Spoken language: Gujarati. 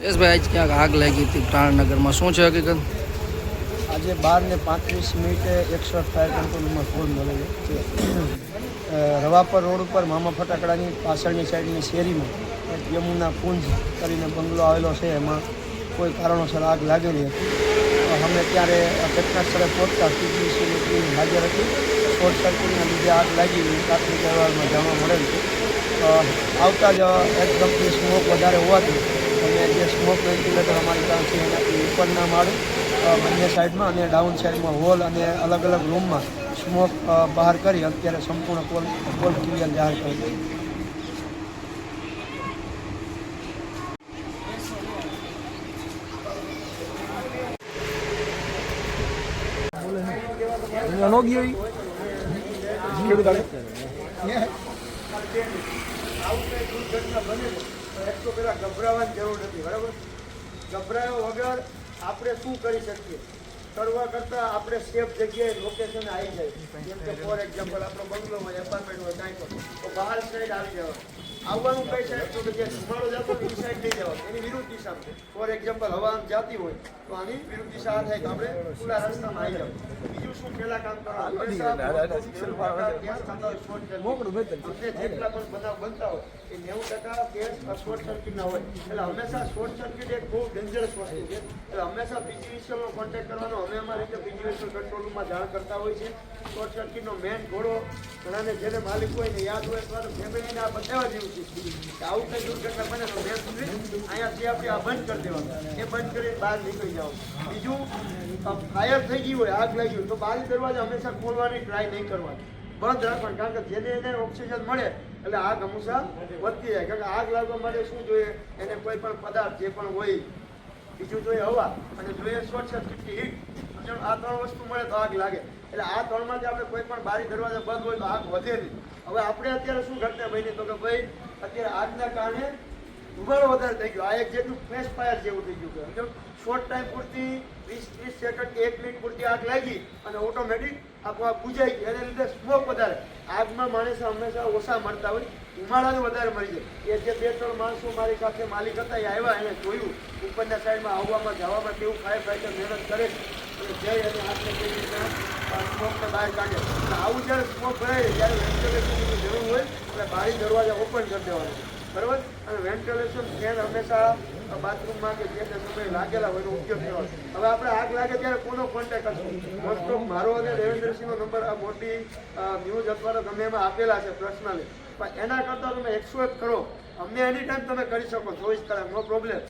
જયેશભાઈ, આજ ક્યાંક આગ લાગી હતી પ્રાણનગરમાં? શું છે હકીકત? આજે બાર ને પાંત્રીસ મિનિટે એકસો ફાયર કંટ્રોલમાં ફોન મળેલો છે. રવાપર રોડ ઉપર મામા ફટાકડાની પાછળની સાઈડની શેરીમાં યમુના પુંજ કરીને બંગલો આવેલો છે. એમાં કોઈ કારણોસર આગ લાગેલી હતી. અમે ત્યારે ઘટના સ્થળે પહોંચતા પીજીસીની ટીમ હાજર હતી. શોર્ટ સર્કિટના લીધે આગ લાગી પ્રાથમિક અહેવાલમાં જાણવા મળેલ છે. આવતા જ એકદમથી સ્મોક વધારે હોવાથી અને જે સ્મોક વેન્ટિલેટર અમારી પાસે છે એનાથી ઉપરના માળે બંને સાઈડમાં અને ડાઉન સાઈડમાં હોલ અને અલગ અલગ રૂમમાં સ્મોક બહાર કરી અત્યારે સંપૂર્ણ કોલ કોલ ક્લિયર જાહેર કરી છે આવું કઈ દુર્ઘટના બને ને તો એક તો પહેલાં ગભરાવાની જરૂર નથી, બરાબર? ગભરાયો વગર આપણે શું કરી શકીએ? કરવા કરતાં આપણે સેફ જગ્યાએ લોકેશન આવી જાય. જેમ કે ફોર એક્ઝામ્પલ આપણો બંગલો હોય એપાર્ટમેન્ટ હોય, કાંઈ પણ તો બહાર સાઈડ આવી જવાનું. આવવાનું કઈ સાઈડ તો કે જે જતો એ સાઈડ લઈ જવાનું. એની વિરુદ્ધ દિશામાં ફોર એક્ઝામ્પલ હવા આમ જાતી હોય તો આની વિરુદ્ધ દિશા આ થાય કે આપણે ખુલ્લા રસ્તામાં આવી જવું બીજું શું પહેલા કામ કરવાનું જેટલા પણ બનાવ બનતા હોય એ નેવું ટકા ગેસ શોર્ટ સર્કિટના હોય. એટલે હંમેશા શોર્ટ સર્કિટ એક બહુ ડેન્જરસ વસ્તુ છે. એટલે હંમેશા પીજીવીસીએલનો કોન્ટેક્ટ કરવાનો અમે અમારી રીતે પીજીવીસીએલ કંટ્રોલ રૂમમાં જાણ કરતા હોય છે શોર્ટ સર્કિટનો મેન ઘોડો ઘણાને જેને માલિક હોય ને યાદ હોય અથવા ફેમિલીને આ બતાવવા જેવું આવું કંઈ દુર્ઘટના બને તો મેં સુધી અહીંયાથી આપણે આ બંધ કરી દેવાનું. એ બંધ કરીને બહાર નીકળી જાઓ. બીજું ફાયર થઈ ગયું હોય, આગ લાગી હોય, તો બહાર દરવાજા હંમેશા ખોલવાની ટ્રાય નહીં કરવાની. બંધ રાખવાનું, કારણ કે જેને એને ઓક્સિજન મળે, એટલે આગ હંમેશા વધતી જાય. કારણ કે આગ લાગવા માટે શું જોઈએ? એને કોઈ પણ પદાર્થ જે પણ હોય, બીજું જોઈએ હવા. અને જોઈએ સ્વચ્છ સ્વચ્છ હીટ આ ત્રણ વસ્તુ મળે તો આગ લાગે. એટલે આ ત્રણમાંથી આપણે કોઈ પણ બારી દરવાજા બંધ હોય તો આગ વધે નહીં. હવે આપણે અત્યારે શું ઘટના બની તો કે ભાઈ, અત્યારે આગના કારણે ધુમાડો વધારે થઈ ગયો. આ એક જેટલું ફ્લેશ ફાયર જેવું થઈ ગયું સમજો? શોર્ટ ટાઈમ પૂરતી, વીસ, ત્રીસ સેકન્ડ એક મિનિટ પૂરતી આગ લાગી અને ઓટોમેટિક આપોઆપ બુજાઈ ગઈ. એને લીધે સ્મોક વધારે. આગમાં માણસ હંમેશા ઓછા મળતા હોય. ધુમાડાને વધારે મળી જાય. એ જે બે ત્રણ માણસો મારી સાથે માલિક હતા, એ આવ્યા એને જોયું. ઉપરના સાઈડમાં આવવામાં, જવામાં કેવું ફાયર ફાઈટર મહેનત કરે અને જઈ અને હાથને કેવી રીતના સ્મોકને બહાર કાઢે. આવું જ્યારે સ્મોક ભરાય, ત્યારે વેન્ટિલેશનની જરૂર હોય, એટલે બારી દરવાજા ઓપન કરી દેવાના બરાબર? અને વેન્ટિલેશન ફેન હંમેશા બાથરૂમમાં કે જે તે સમયે લાગેલા હોય એનો ઉપયોગ થયો હવે આપણે આગ લાગે ત્યારે કોનો કોન્ટેક્ટ કરશું મોસ્ટ ઓફ મારો અને દેવેન્દ્રસિંહનો નંબર આ મોટી ન્યૂઝ અથવા તો ગમે એમાં આપેલા છે પર્સનલી પણ એના કરતાં તમે એકસો એક કરો. અમને એની ટાઈમ તમે કરી શકો, ચોવીસ કલાક નો પ્રોબ્લેમ